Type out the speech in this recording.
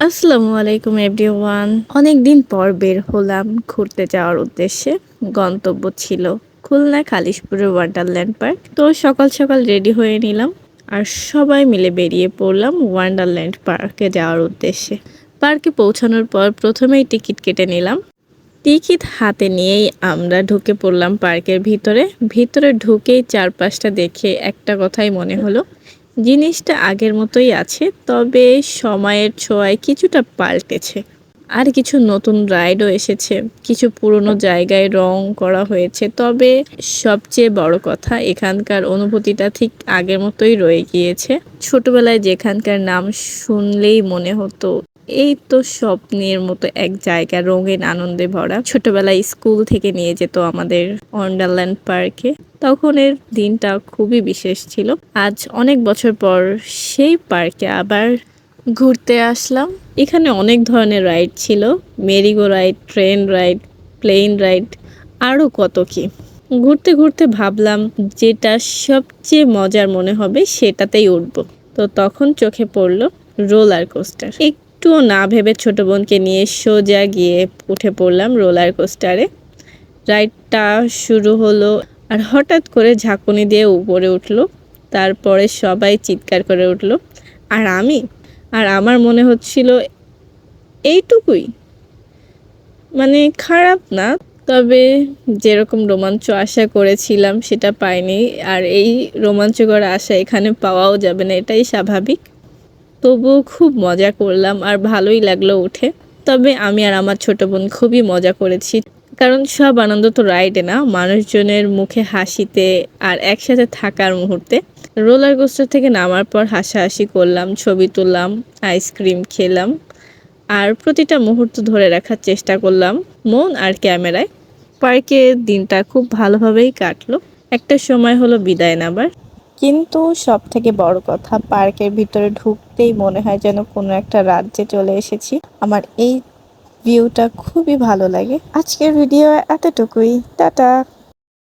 আসসালামু আলাইকুম এভরিওয়ান অনেকদিন পর বের হলাম ঘুরতে যাওয়ার উদ্দেশ্যে। গন্তব্য ছিল খুলনা খালিশপুরের ওয়ান্ডারল্যান্ড পার্ক তো সকাল সকাল রেডি হয়ে নিলাম আর সবাই মিলে বেরিয়ে পড়লাম ওয়ান্ডারল্যান্ড পার্কে যাওয়ার উদ্দেশ্যে। পার্কে পৌঁছানোর পর প্রথমেই টিকিট কেটে নিলাম। টিকিট হাতে নিয়েই আমরা ঢুকে পড়লাম পার্কের ভিতরে। ভিতরে ঢুকেই চারপাশটা দেখে একটা কথাই মনে হলো জিনিসটা আগের মতোই আছে, তবে সময়ের ছোঁয়ায় কিছুটা পাল্টেছে। আর কিছু নতুন রাইডও এসেছে, কিছু পুরনো জায়গায় রং করা হয়েছে, তবে সবচেয়ে বড় কথা এখানকার অনুভূতিটা ঠিক আগের মতোই রয়ে গিয়েছে। ছোটবেলায় যেখানকার নাম শুনলেই মনে হতো, এই তো স্বপ্নের মতো এক জায়গা, রঙিন আনন্দে ভরা। ছোটবেলায় স্কুল থেকে নিয়ে যেত আমাদের ওয়ান্ডারল্যান্ড পার্কে। তখনের দিনটা খুবই বিশেষ ছিল। আজ অনেক বছর পর সেই পার্কে আবার ঘুরতে আসলাম। এখানে অনেক ধরনের রাইড ছিল। Merry go ride, train ride, plane ride আরও কত কি। ঘুরতে ঘুরতে ভাবলাম যেটা সবচেয়ে মজার মনে হবে সেটাতেই উঠব। তো তখন চোখে পড়ল রোলার কোস্টার। একটুও না ভেবে ছোট বোনকে নিয়ে সোজা গিয়ে উঠে পড়লাম রোলার কোস্টারে। রাইডটা শুরু হলো আর হঠাৎ করে ঝাঁকুনি দিয়ে উপরে উঠল, তারপরে সবাই চিৎকার করে উঠল, আর আমি? আর আমার মনে হচ্ছিল এইটুকুই? মানে খারাপ না, তবে যেরকম রোমাঞ্চ আশা করেছিলাম সেটা পাইনি, আর এই রোমাঞ্চকর আশা এখানে পাওয়াও যাবে না, এটাই স্বাভাবিক। তবুও খুব মজা করলাম, আর ভালোই লাগল উঠে। তবে আমি আর আমার ছোট বোন খুবই মজা করেছি। কারণ সব আনন্দ তো রাইডে না। মানুষজনের মুখে হাসিতে আর একসাথে থাকার মুহূর্তে রোলার কোস্টার থেকে নামার পর হাসাহাসি করলাম, ছবি তুললাম আইসক্রিম খেলাম আর প্রতিটা মুহূর্ত ধরে রাখার চেষ্টা করলাম মন আর ক্যামেরায়। পার্কে দিনটা খুব ভালোভাবেই কাটলো। একটা সময় হলো বিদায় নেবার। কিন্তু সব থেকে বড় কথা, পার্কের ভিতরে ঢুকতেই মনে হয় যেন কোনো একটা রাজ্যে চলে এসেছি। আমার এই ভিউটা খুবই ভালো লাগে। আজকের ভিডিও এতটুকুই। টাটা।